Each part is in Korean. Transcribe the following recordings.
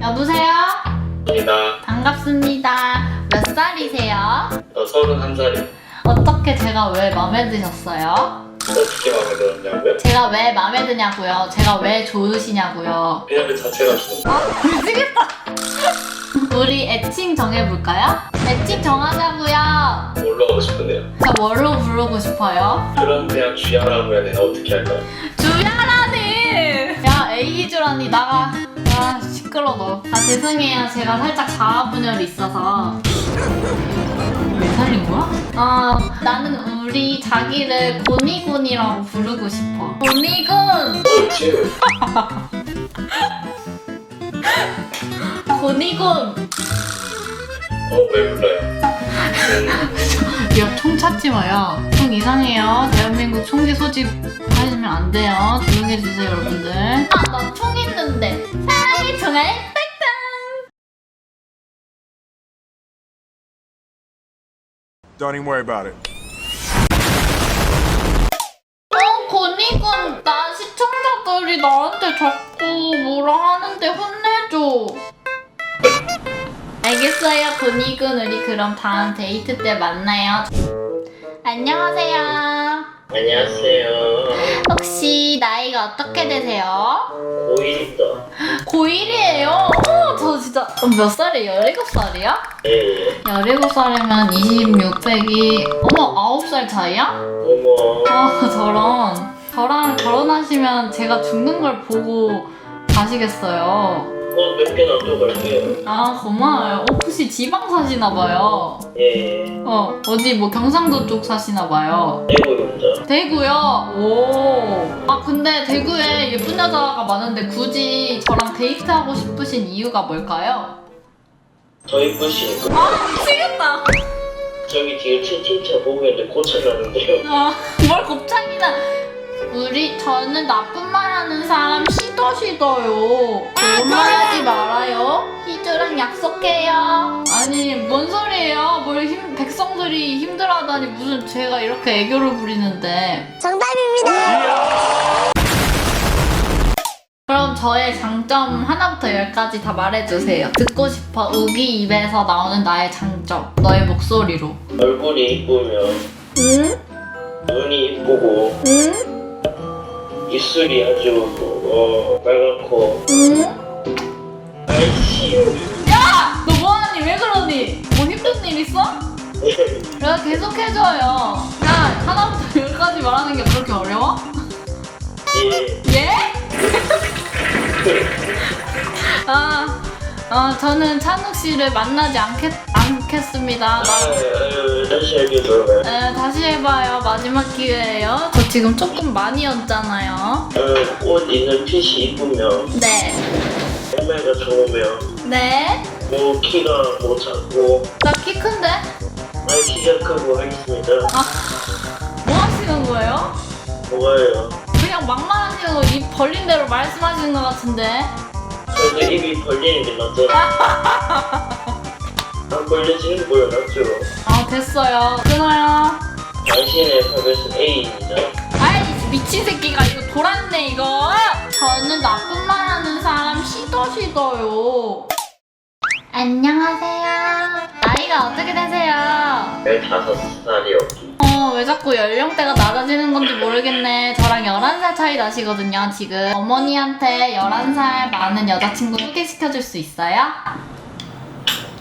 여보세요? 입니다. 반갑습니다. 몇 살이세요? 저 서른 한 살이 어떻게 제가 왜 마음에 드셨어요? 어떻게 마음에 들었냐고요? 제가 왜 마음에 드냐고요? 제가 왜 좋으시냐고요? 그냥 그 자체가 좋은 아, 미치겠다. 우리 애칭 정해볼까요? 애칭 정하자고요. 뭘로 하고 싶은데요? 저 뭘로 부르고 싶어요? 그럼 그냥 쥐야라고 해야 되나 어떻게 할까요? 주야라니! 야, 에이주라니, 나가. 아, 시끄러, 너. 아, 죄송해요. 제가 살짝 자아분열이 있어서. 왜 살린 거야? 아, 나는 우리 자기를 고니곤이라고 부르고 싶어. 고니곤! 어, 지금 고니곤! 어왜 불러요? 음, 야, 총 찾지 마요. 총 이상해요. 대한민국 총기 소집 하시면 안 돼요. 조용히 해주세요, 여러분들. 아, 나 총 있는데. 총알 빡빡! Don't even worry about it. 어, 고니군, 나 시청자들이 나한테 자꾸 뭐라 하는데 혼내줘. 알겠어요, 고니군. 우리 그럼 다음 데이트 때 만나요. 안녕하세요. 안녕하세요. 혹시 나이가 어떻게 되세요? 고1입니다. 고1이에요. 어, 저 진짜 어, 몇 살이에요? 17살이야? 예. 17살이면 26 빼기 어머 9살 차이야? 어머. 아 저런 저랑 결혼하시면 제가 죽는 걸 보고 가시겠어요. 어몇 개나 또 갈게요. 아 고마워요. 어, 혹시 지방 사시나 봐요. 예. 어 어디 뭐 경상도 쪽 사시나 봐요. 대구입니다. 대구요? 오. 아 근데 대구에 예쁜 여자가 많은데 굳이 저랑 데이트하고 싶으신 이유가 뭘까요? 더 이쁘시니까. 아 미치겠다. 저기 뒤에 채팅창 보고 있는데 고쳐놨는데요. 아, 뭘 곱창이나. 우리 저는 나쁜 말 하는 사람 시더 시더요. 거짓말하지 말아요. 희주랑 약속해요. 아니 뭔 소리예요? 뭘 힘, 백성들이 힘들어하다니 무슨 제가 이렇게 애교를 부리는데. 그럼 저의 장점 하나부터 열까지 다 말해주세요. 듣고 싶어. 우기 입에서 나오는 나의 장점. 너의 목소리로. 얼굴이 이쁘면 응? 눈이 이쁘고 응? 입술이 아주 어 빨갛고 응? 아이씨. 야! 너 뭐하니? 왜 그러니? 뭐 힘든 일 있어? 내가 계속 해줘요. 야, 하나부터 열까지 말하는 게 그렇게 어려워? 예. 예? 아, 아, 저는 찬욱 씨를 만나지 않겠, 않겠습니다. 나, 아유 다시 돌아가요. 에, 다시 해봐요. 마지막 기회예요. 저 지금 조금 많이 었잖아요. 어, 옷 있는 핏이 이쁘면 네. 몸매가 좋으면 네. 뭐 키가 뭐 작고 나 키 큰데? 아니 키가 크고 하겠습니다. 뭐 하시는 거예요? 뭐가요? 그냥 막말 하시는 거 입 벌린 대로 말씀하시는 것 같은데. 저도 입이 벌리는 게 낫죠. 안 벌려지는 거요 낫죠. 아 됐어요 끊어요 당신의 탑에서 A입니다. 아이 미친 새끼가 이거 돌았네 이거 저는 나쁜 말 하는 사람 시더 시더요 안녕하세요 나이가 어떻게 되세요? 15살이요. 어 왜 자꾸 연령대가 낮아지는 건지 모르겠네 저랑 11살 차이 나시거든요 지금 어머니한테 11살 많은 여자친구 소개시켜줄 수 있어요?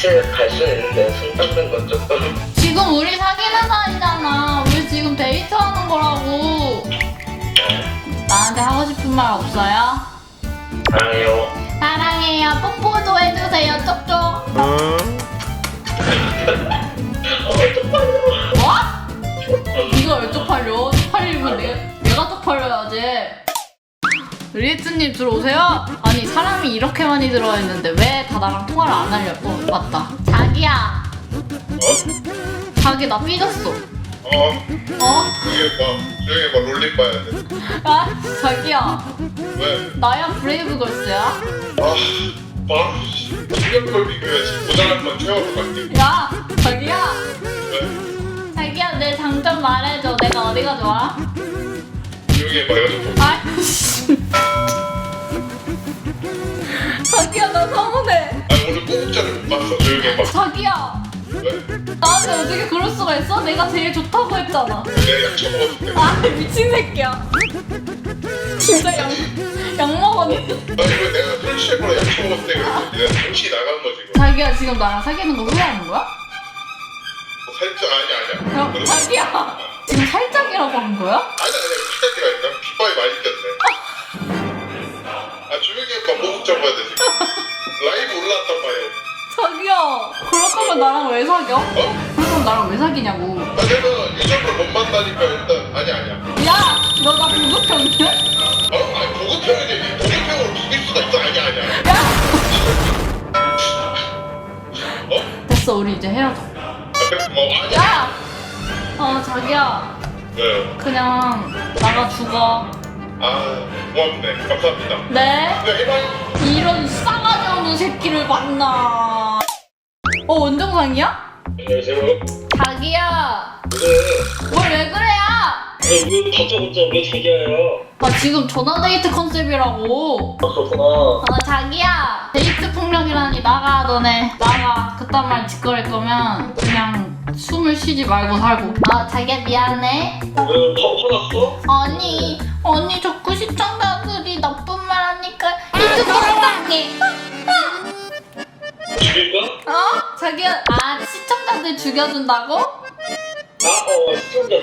같이 갈 수는 있는데 손 잡는 건 조금. 지금 우리 사귀는 사이잖아. 우리 지금 데이트하는 거라고. 나한테 하고 싶은 말 없어요? 사랑해요. 사랑해요. 뽀뽀도 해주세요. 쪽쪽. 어, 쪽팔려. 뭐? 네가 왜 쪽팔려? 쪽팔리면 내, 내가 쪽팔려야지. 리에츠님 들어오세요. 아니 사람이 이렇게 많이 들어와 있는데 왜 다 나랑 통화를 안 하려고? 맞다. 자기야. 어? 자기 나 삐졌어. 어? 어? 조용히 봐. 조용히 봐. 롤링 봐야 돼. 아 자기야. 왜? 나야 브레이브 걸스야. 아, 바로 실력걸 비교해야지. 모자란 건 채워서 갈게. 야 자기야. 왜? 자기야 내 장점 말해줘. 내가 어디가 좋아? 이거 좀. 아이씨. 자기야 나 서운해. 아, 오늘 꼬북자를 못 봤어. 조용히 봐. 자기야. 왜? 나한테 어떻게 그럴 수가 있어? 내가 제일 좋다고 했잖아. 내가 약 처먹었을 때. 아 미친 새끼야. 진짜 약, 약 먹었네. 아니, 왜 내가 술 취해보라 약 그랬더니 내가 정신이 나간 거지. 이거. 자기야 지금 나랑 사귀는 거 후회하는 거야? 뭐 살짝, 아니, 아니야. 그래서- 자기야 지금 살짝이라고 한 거야? 아니, 아니, 피자기라니까. 빗바위 많이 꼈네. 아. 꼬북 잡아야 돼, 지금. 라이브 올라왔단 말이야. 자기야 그럴 거면 나랑 왜 사겨? 어? 그럴 거면 나랑 왜 사귀냐고. 아, 내가 유저를 못 만나니까 일단, 아니, 아니야. 야 너나 부부평이야? 어? 아니 보급형이지 보급형으로 죽일 수가 있어 아니야 아니야 야 어? 됐어 우리 이제 헤어져. 아 그래 뭐 아니야 야. 어 자기야 네. 그냥 나가 죽어. 아 고맙네 감사합니다 네. 해봐요 이런 싸가지 없는 새끼를 만나. 어 원정상이야? 안녕하세요. 자기야. 네. 뭘 왜 그래야? 왜 다짜고짜 왜 자기야요? 아 지금 전화 데이트 컨셉이라고. 아 그렇구나. 어 자기야 데이트 폭력이라니 나가 너네 나가 그딴 말 짓거릴 거면 그냥 숨을 쉬지 말고 살고 아 자기야 미안해 왜 화, 화났어? 아니 언니 자꾸 시청자들이 나쁜 말 하니까 이제 속상해 죽일까? 어? 자기야 아 시청자들 죽여준다고? 아, 어, 시청자.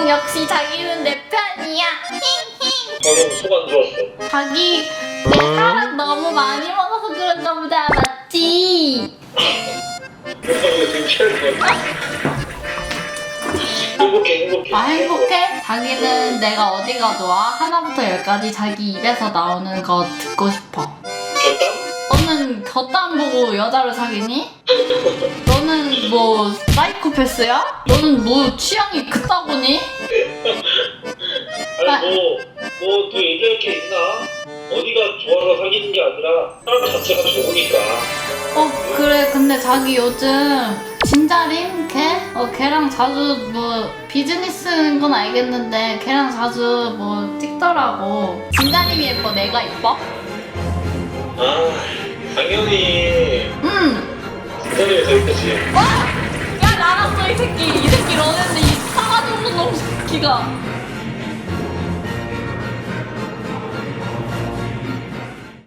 응 역시 자기는 내 편이야 힝힝 방금 속안 좋았어. 자기 내 사랑 너무 많이 먹어서 그런가 보다 맞지? 행복해, 행복해. 아 행복해? 자기는 내가 어디가 좋아? 하나부터 열까지 자기 입에서 나오는 거 듣고 싶어? 너는 겉담 보고 여자를 사귀니? 너는 뭐 사이코패스야? 너는 뭐 취향이 그따구니? 아. 아니, 뭐, 뭐, 또 얘기할 게 있나? 어디가 좋아서 사귀는 게 아니라, 사람 자체가 좋으니까. 어 그래 근데 자기 요즘 진자림 걔? 어 걔랑 자주 뭐 비즈니스인 건 알겠는데 걔랑 자주 뭐 찍더라고 진자림이 예뻐 내가 예뻐? 아, 당연히, 응 부산에 서 있겠지. 와! 야 나갔어 이 새끼 이 새끼 러는데 이 싸가지 없는 놈 새끼가